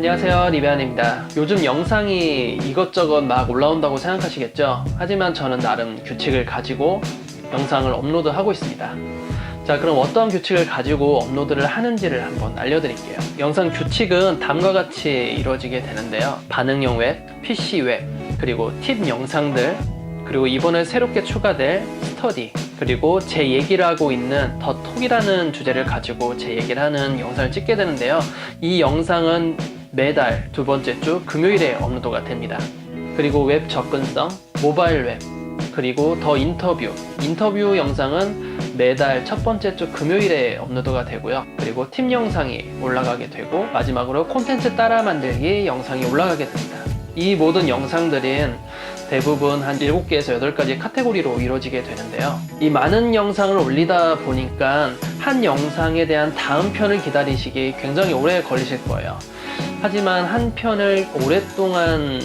안녕하세요 리베안입니다. 요즘 영상이 이것저것 막 올라온다고 생각하시겠죠? 하지만 저는 나름 규칙을 가지고 영상을 업로드하고 있습니다. 자 그럼 어떤 규칙을 가지고 업로드를 하는지를 한번 알려드릴게요. 영상 규칙은 다음과 같이 이루어지게 되는데요. 반응형 웹, PC 웹, 그리고 팁 영상들 그리고 이번에 새롭게 추가될 스터디 그리고 제 얘기를 하고 있는 더 톡이라는 주제를 가지고 제 얘기를 하는 영상을 찍게 되는데요. 이 영상은 매달 두 번째 주 금요일에 업로드가 됩니다 그리고 웹 접근성, 모바일 웹 그리고 더 인터뷰 인터뷰 영상은 매달 첫 번째 주 금요일에 업로드가 되고요 그리고 팀 영상이 올라가게 되고 마지막으로 콘텐츠 따라 만들기 영상이 올라가게 됩니다 이 모든 영상들은 대부분 한 7개에서 8가지 카테고리로 이루어지게 되는데요. 이 많은 영상을 올리다 보니까 한 영상에 대한 다음 편을 기다리시기 굉장히 오래 걸리실 거예요. 하지만 한 편을 오랫동안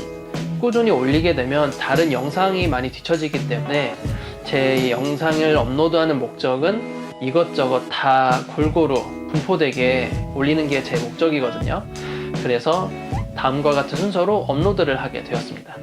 꾸준히 올리게 되면 다른 영상이 많이 뒤처지기 때문에 제 영상을 업로드하는 목적은 이것저것 다 골고루 분포되게 올리는 게 제 목적이거든요. 그래서 다음과 같은 순서로 업로드를 하게 되었습니다.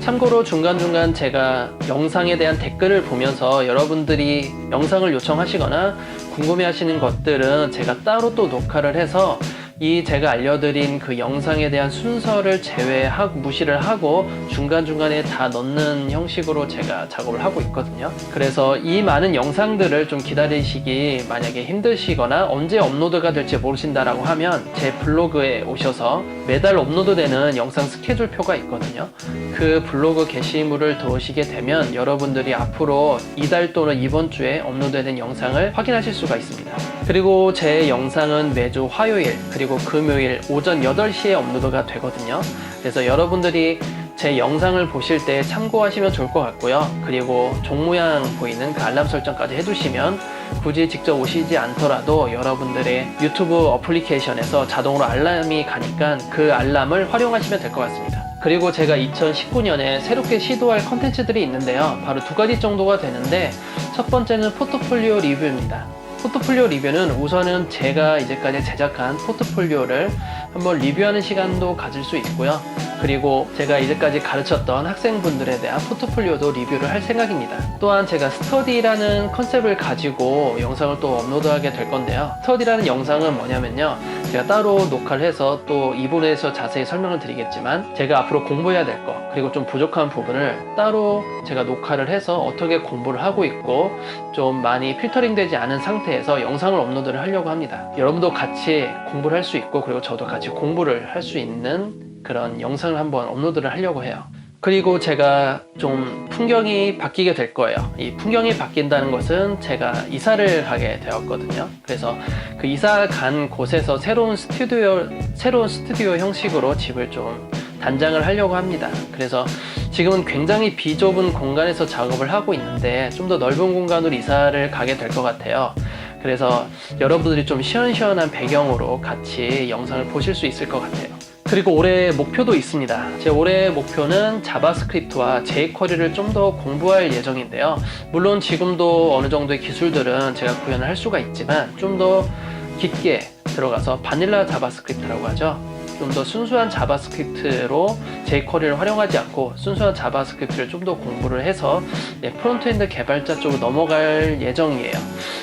참고로 중간중간 제가 영상에 대한 댓글을 보면서 여러분들이 영상을 요청하시거나 궁금해 하시는 것들은 제가 따로 또 녹화를 해서 이 제가 알려드린 그 영상에 대한 순서를 제외하고 무시를 하고 중간중간에 다 넣는 형식으로 제가 작업을 하고 있거든요. 그래서 이 많은 영상들을 좀 기다리시기 만약에 힘드시거나 언제 업로드가 될지 모르신다라고 하면 제 블로그에 오셔서 매달 업로드되는 영상 스케줄표가 있거든요. 그 블로그 게시물을 들어오시게 되면 여러분들이 앞으로 이달 또는 이번 주에 업로드된 영상을 확인하실 수가 있습니다. 그리고 제 영상은 매주 화요일 그리고 금요일 오전 8시에 업로드가 되거든요. 그래서 여러분들이 제 영상을 보실 때 참고하시면 좋을 것 같고요. 그리고 종 모양 보이는 그 알람 설정까지 해두시면 굳이 직접 오시지 않더라도 여러분들의 유튜브 어플리케이션에서 자동으로 알람이 가니까 그 알람을 활용하시면 될 것 같습니다. 그리고 제가 2019년에 새롭게 시도할 컨텐츠들이 있는데요. 바로 두 가지 정도가 되는데 첫 번째는 포트폴리오 리뷰입니다. 포트폴리오 리뷰는 우선은 제가 이제까지 제작한 포트폴리오를 한번 리뷰하는 시간도 가질 수 있고요. 그리고 제가 이제까지 가르쳤던 학생분들에 대한 포트폴리오도 리뷰를 할 생각입니다. 또한 제가 스터디라는 컨셉을 가지고 영상을 또 업로드하게 될 건데요. 스터디라는 영상은 뭐냐면요. 제가 따로 녹화를 해서 또 이분에서 자세히 설명을 드리겠지만 제가 앞으로 공부해야 될 거, 그리고 좀 부족한 부분을 따로 제가 녹화를 해서 어떻게 공부를 하고 있고 좀 많이 필터링 되지 않은 상태에서 영상을 업로드를 하려고 합니다. 여러분도 같이 공부를 할 수 있고 그리고 저도 같이 공부를 할 수 있는 그런 영상을 한번 업로드를 하려고 해요. 그리고 제가 좀 풍경이 바뀌게 될 거예요. 이 풍경이 바뀐다는 것은 제가 이사를 가게 되었거든요. 그래서 그 이사 간 곳에서 새로운 스튜디오, 새로운 스튜디오 형식으로 집을 좀 단장을 하려고 합니다. 그래서 지금은 굉장히 비좁은 공간에서 작업을 하고 있는데 좀 더 넓은 공간으로 이사를 가게 될 것 같아요. 그래서 여러분들이 좀 시원시원한 배경으로 같이 영상을 보실 수 있을 것 같아요. 그리고 올해 목표도 있습니다. 제 올해 목표는 자바스크립트와 jQuery를 좀 더 공부할 예정인데요. 물론 지금도 어느 정도의 기술들은 제가 구현을 할 수가 있지만 좀 더 깊게 들어가서 바닐라 자바스크립트라고 하죠. 좀 더 순수한 자바스크립트로 jQuery를 활용하지 않고 순수한 자바스크립트를 좀 더 공부를 해서 네, 프론트엔드 개발자 쪽으로 넘어갈 예정이에요.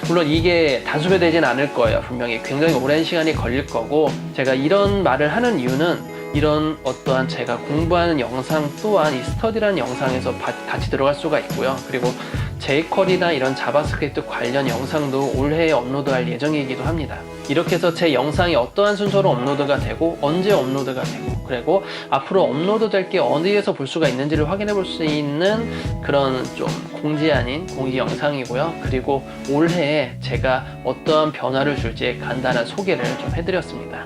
물론 이게 단순화되진 않을 거예요. 분명히 굉장히 오랜 시간이 걸릴 거고 제가 이런 말을 하는 이유는 이런 어떠한 제가 공부하는 영상 또한 이 스터디라는 영상에서 바- 같이 들어갈 수가 있고요. 그리고 jQuery나 이런 자바스크립트 관련 영상도 올해에 업로드할 예정이기도 합니다. 이렇게 해서 제 영상이 어떠한 순서로 업로드가 되고 언제 업로드가 되고 그리고 앞으로 업로드 될 게 어디에서 볼 수가 있는지를 확인해 볼 수 있는 그런 좀 공지 아닌 공지 영상이고요. 그리고 올해에 제가 어떠한 변화를 줄지 간단한 소개를 좀 해드렸습니다.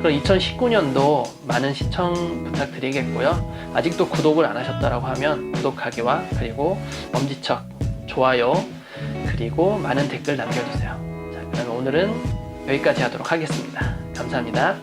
그럼 2019년도 많은 시청 부탁드리겠고요. 아직도 구독을 안 하셨다라고 하면 구독하기와 그리고 엄지척, 좋아요, 그리고 많은 댓글 남겨주세요. 자, 그럼 오늘은 여기까지 하도록 하겠습니다. 감사합니다.